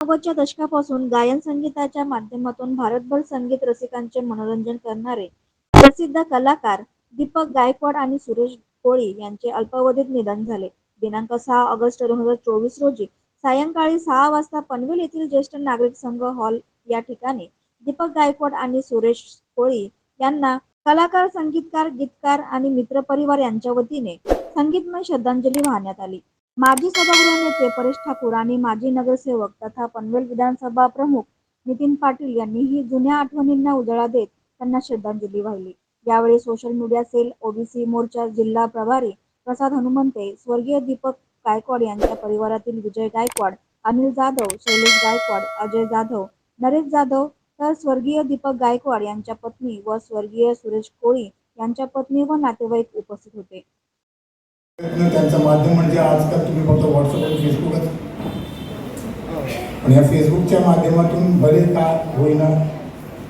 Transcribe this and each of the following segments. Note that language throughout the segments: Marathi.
नव्वदच्या दशकापासून गायन संगीताच्या माध्यमातून भारतभर संगीत रसिकांचे मनोरंजन करणारे प्रसिद्ध कलाकार दीपक गायकवाड आणि सुरेश कोळी यांचे अल्पावधीत निधन झाले. दिनांक सहा ऑगस्ट दोन हजार चोवीस रोजी सायंकाळी सहा वाजता पनवेल येथील ज्येष्ठ नागरिक संघ हॉल या ठिकाणी दीपक गायकवाड आणि सुरेश कोळी यांना कलाकार संगीतकार गीतकार आणि मित्रपरिवार यांच्या वतीने संगीतमय श्रद्धांजली वाहण्यात आली. माजी सभागृह नेते परेश ठाकूर आणि माजी नगरसेवक तथा पनवेल विधानसभा प्रमुख नितीन पाटील यांनीही जुन्या आठवणींना उजाळा देत त्यांना श्रद्धांजली वाहिली. यावेळी सोशल मीडिया सेल ओबीसी मोर्चा जिल्हा प्रभारी प्रसाद हनुमंते स्वर्गीय दीपक गायकवाड यांच्या परिवारातील विजय गायकवाड अनिल जाधव शैलेश गायकवाड अजय जाधव नरेश जाधव तर स्वर्गीय दीपक गायकवाड यांच्या पत्नी व स्वर्गीय सुरेश कोळी यांच्या पत्नी व नातेवाईक उपस्थित होते. प्रयत्न त्यांचं माध्यम म्हणजे आजकाल तुम्ही फक्त व्हॉट्सअप आणि फेसबुकच पण या फेसबुकच्या माध्यमातून बरे का होईना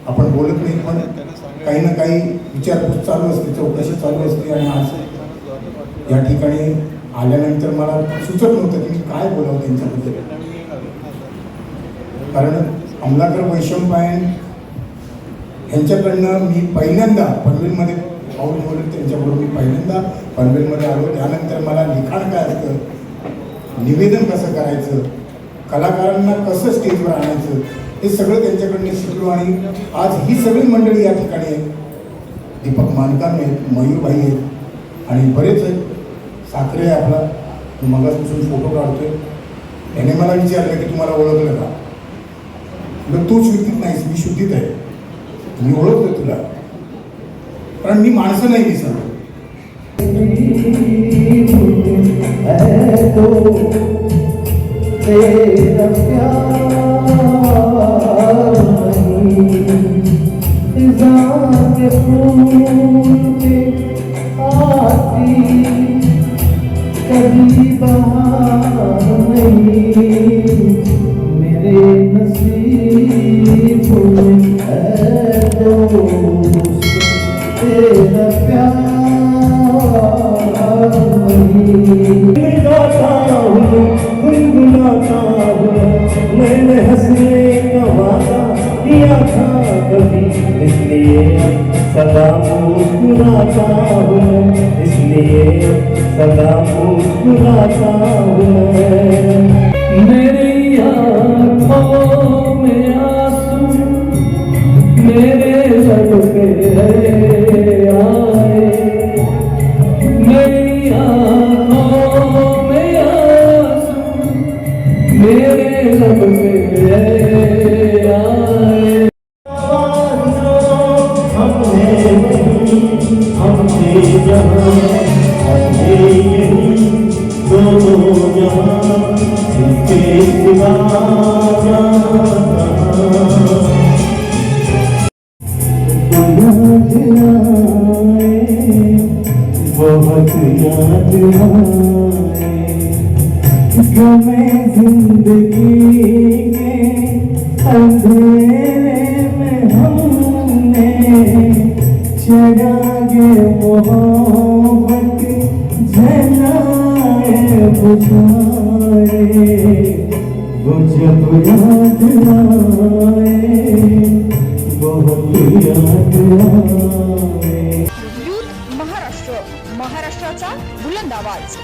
आपण बोलत नाही पण काही ना काही विचारपूस चालू असते चौकशी चालू असते आणि आज या ठिकाणी आल्यानंतर मला सुचत नव्हतं की मी काय बोलावं त्यांच्याबद्दल. कारण अमलाकर वैशंपायन यांच्याकडनं मी पहिल्यांदा पनवेलमध्ये पाऊल ठेवलं त्यांच्याबरोबर मी पहिल्यांदा पनवेलमध्ये आलो. त्यानंतर मला लिखाण काय असतं? निवेदन कसं करायचं? कलाकारांना कसं स्टेजवर आणायचं? हे सगळं त्यांच्याकडनं शिकलो आणि आज ही सगळी मंडळी या ठिकाणी आहेत. दीपक मानकाम आहेत मयूरबाई आहेत आणि बरेच आहेत. साखरे आहे आपला. मगासपासून फोटो काढतोय. त्याने मला विचारलं की तुम्हाला ओळखलं का? तू शुद्धीत नाहीस मी शुद्धीत आहे. मी ओळखतो तुला. कारण मी माणसं नाही विसरलो है तो इसलिए सदा मुस्कुराता हूँ। इसलिए सदा मुस्कुराता हूँ। मेरी आँखों में आँसू मेरे लब पे आए। मेरी आँखों में आँसू मेरे लब पे आए। बहुत याद आए गमे जिंदगी के अंधेरे में हमने चरागे मोहब्बत जलाए बुझाए वो जब याद आए बहुत याद आए महाराष्ट्राचा बुलंद आवाज.